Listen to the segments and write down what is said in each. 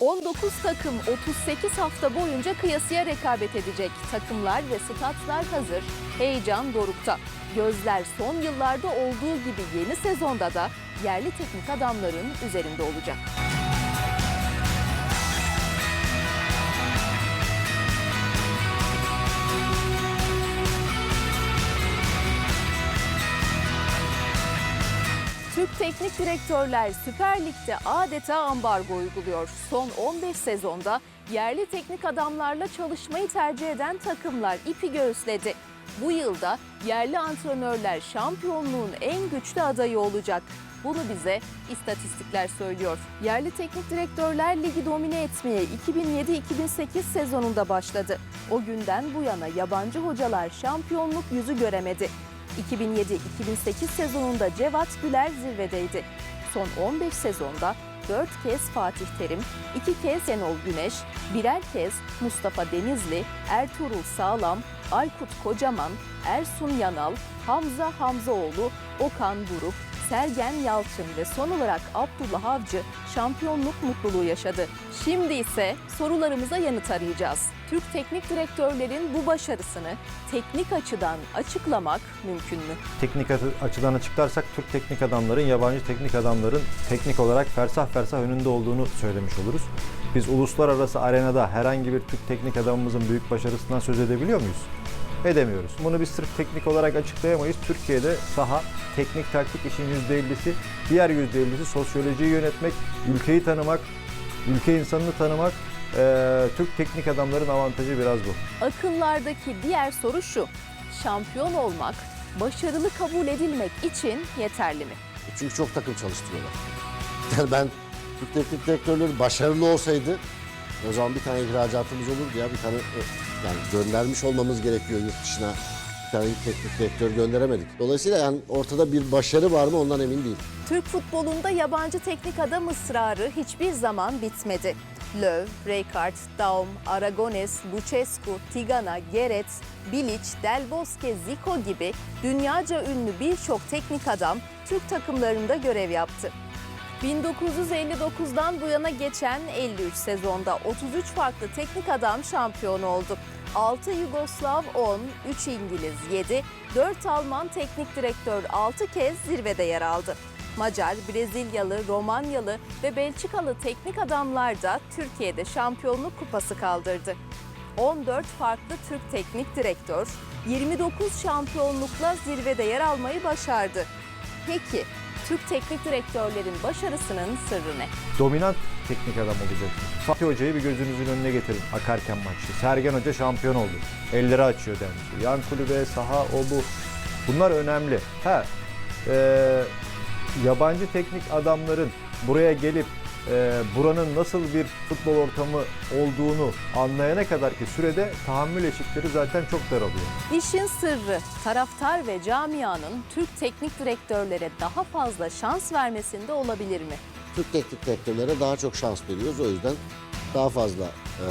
19 takım 38 hafta boyunca kıyasıya rekabet edecek. Takımlar ve statlar hazır. Heyecan dorukta. Gözler son yıllarda olduğu gibi yeni sezonda da yerli teknik adamların üzerinde olacak. Türk teknik direktörler Süper Lig'de adeta ambargo uyguluyor. Son 15 sezonda yerli teknik adamlarla çalışmayı tercih eden takımlar ipi göğüsledi. Bu yılda yerli antrenörler şampiyonluğun en güçlü adayı olacak. Bunu bize istatistikler söylüyor. Yerli teknik direktörler ligi domine etmeye 2007-2008 sezonunda başladı. O günden bu yana yabancı hocalar şampiyonluk yüzü göremedi. 2007-2008 sezonunda Cevat Güler zirvedeydi. Son 15 sezonda 4 kez Fatih Terim, 2 kez Şenol Güneş, birer kez Mustafa Denizli, Ertuğrul Sağlam, Aykut Kocaman, Ersun Yanal, Hamza Hamzaoğlu, Okan Buruk, Sergen Yalçın ve son olarak Abdullah Avcı şampiyonluk mutluluğu yaşadı. Şimdi ise sorularımıza yanıt arayacağız. Türk teknik direktörlerin bu başarısını teknik açıdan açıklamak mümkün mü? teknik açıdan açıklarsak Türk teknik adamların, yabancı teknik adamların teknik olarak fersah fersah önünde olduğunu söylemiş oluruz. Biz uluslararası arenada herhangi bir Türk teknik adamımızın büyük başarısından söz edebiliyor muyuz? Edemiyoruz. Bunu biz sırf teknik olarak açıklayamayız. Türkiye'de saha, teknik taktik işin %50'si, diğer %50'si sosyolojiyi yönetmek, ülkeyi tanımak, ülke insanını tanımak. Ee, Türk teknik adamların avantajı biraz bu. Akıllardaki diğer soru şu. Şampiyon olmak, başarılı kabul edilmek için yeterli mi? Çünkü çok takım çalıştırıyorlar. Yani ben Türk teknik direktörleri başarılı olsaydı o zaman bir tane ihracatımız olurdu ya bir tane e, yani göndermiş olmamız gerekiyor yurt dışına. Bir tane teknik direktör gönderemedik. Dolayısıyla yani ortada bir başarı var mı ondan emin değilim. Türk futbolunda yabancı teknik adam ısrarı hiçbir zaman bitmedi. Löw, Rijkaard, Daum, Aragones, Lucescu, Tigana, Geret, Bilic, Del Bosque, Zico gibi dünyaca ünlü birçok teknik adam Türk takımlarında görev yaptı. 1959'dan bu yana geçen 53 sezonda 33 farklı teknik adam şampiyon oldu. 6 Yugoslav 10, 3 İngiliz 7, 4 Alman teknik direktör 6 kez zirvede yer aldı. Macar, Brezilyalı, Romanyalı ve Belçikalı teknik adamlar da Türkiye'de şampiyonluk kupası kaldırdı. 14 farklı Türk teknik direktör 29 şampiyonlukla zirvede yer almayı başardı. Peki Türk teknik direktörlerin başarısının sırrı ne? dominant teknik adam olacaksın. Fatih Hoca'yı bir gözünüzün önüne getirin akarken maçta. Sergen Hoca şampiyon oldu. Elleri açıyor denmiş. Yan kulübe, saha, o bu. Bunlar önemli. Ha, e, yabancı teknik adamların buraya gelip e, buranın nasıl bir futbol ortamı olduğunu anlayana kadar ki sürede tahammül eşikleri zaten çok daralıyor. İşin sırrı taraftar ve camianın Türk teknik direktörlere daha fazla şans vermesinde olabilir mi? Türk teknik direktörlere daha çok şans veriyoruz. O yüzden daha fazla e,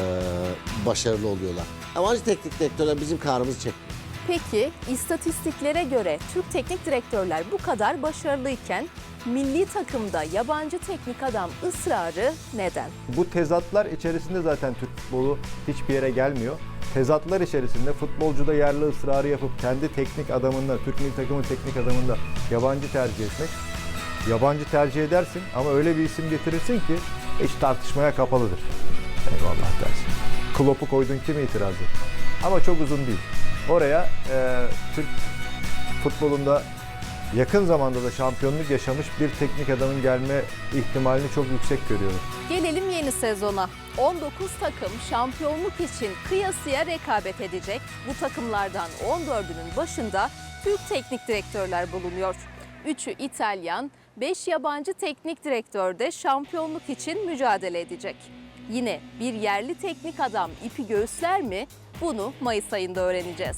başarılı oluyorlar. Yabancı teknik direktörler bizim karnımızı çekmiyor. Peki istatistiklere göre Türk teknik direktörler bu kadar başarılıyken milli takımda yabancı teknik adam ısrarı neden? Bu tezatlar içerisinde zaten Türk futbolu hiçbir yere gelmiyor. Tezatlar içerisinde futbolcuda yerli ısrarı yapıp kendi teknik adamında, Türk milli takımın teknik adamında yabancı tercih etmek. Yabancı tercih edersin ama öyle bir isim getirirsin ki hiç tartışmaya kapalıdır. Eyvallah dersin. Klopp'u koydun kim itiraz et? Ama çok uzun değil. Oraya e, Türk futbolunda yakın zamanda da şampiyonluk yaşamış bir teknik adamın gelme ihtimalini çok yüksek görüyorum. Gelelim yeni sezona. 19 takım şampiyonluk için kıyasıya rekabet edecek. Bu takımlardan 14'ünün başında Türk teknik direktörler bulunuyor. 3'ü İtalyan, 5 yabancı teknik direktör de şampiyonluk için mücadele edecek. Yine bir yerli teknik adam ipi göğüsler mi? Bunu Mayıs ayında öğreneceğiz.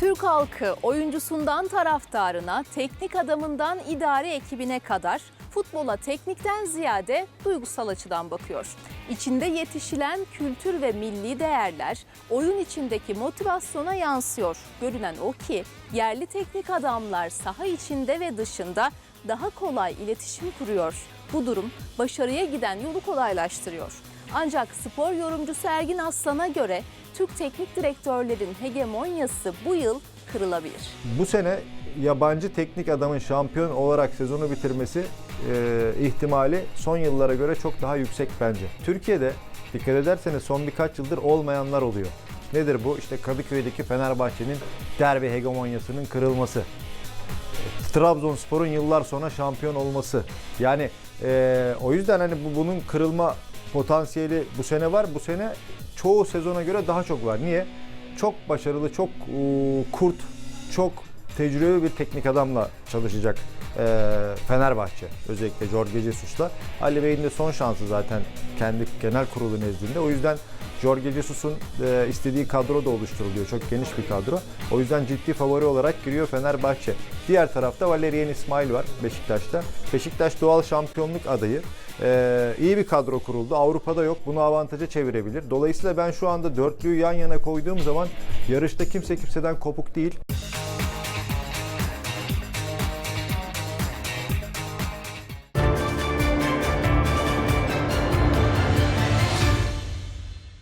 Türk halkı oyuncusundan taraftarına, teknik adamından idare ekibine kadar futbola teknikten ziyade duygusal açıdan bakıyor. İçinde yetişilen kültür ve milli değerler oyun içindeki motivasyona yansıyor. Görünen o ki yerli teknik adamlar saha içinde ve dışında daha kolay iletişim kuruyor. Bu durum başarıya giden yolu kolaylaştırıyor. Ancak spor yorumcusu Ergin Aslan'a göre Türk teknik direktörlerin hegemonyası bu yıl kırılabilir. Bu sene yabancı teknik adamın şampiyon olarak sezonu bitirmesi e, ihtimali son yıllara göre çok daha yüksek bence. Türkiye'de dikkat ederseniz son birkaç yıldır olmayanlar oluyor. Nedir bu? İşte Kadıköy'deki Fenerbahçe'nin derbi hegemonyasının kırılması. Trabzonspor'un yıllar sonra şampiyon olması. Yani e, o yüzden hani bu bunun kırılma potansiyeli bu sene var. Bu sene çoğu sezona göre daha çok var. Niye? Çok başarılı, çok e, kurt, çok tecrübeli bir teknik adamla çalışacak e, Fenerbahçe. Özellikle Jorge Jesus'la. Ali Bey'in de son şansı zaten kendi genel kurulu nezdinde. O yüzden Jorge Jesus'un e, istediği kadro da oluşturuluyor. Çok geniş bir kadro. O yüzden ciddi favori olarak giriyor Fenerbahçe. Diğer tarafta Valerian İsmail var Beşiktaş'ta. Beşiktaş doğal şampiyonluk adayı. E, iyi bir kadro kuruldu. Avrupa'da yok. Bunu avantaja çevirebilir. Dolayısıyla ben şu anda dörtlüyü yan yana koyduğum zaman yarışta kimse kimseden kopuk değil.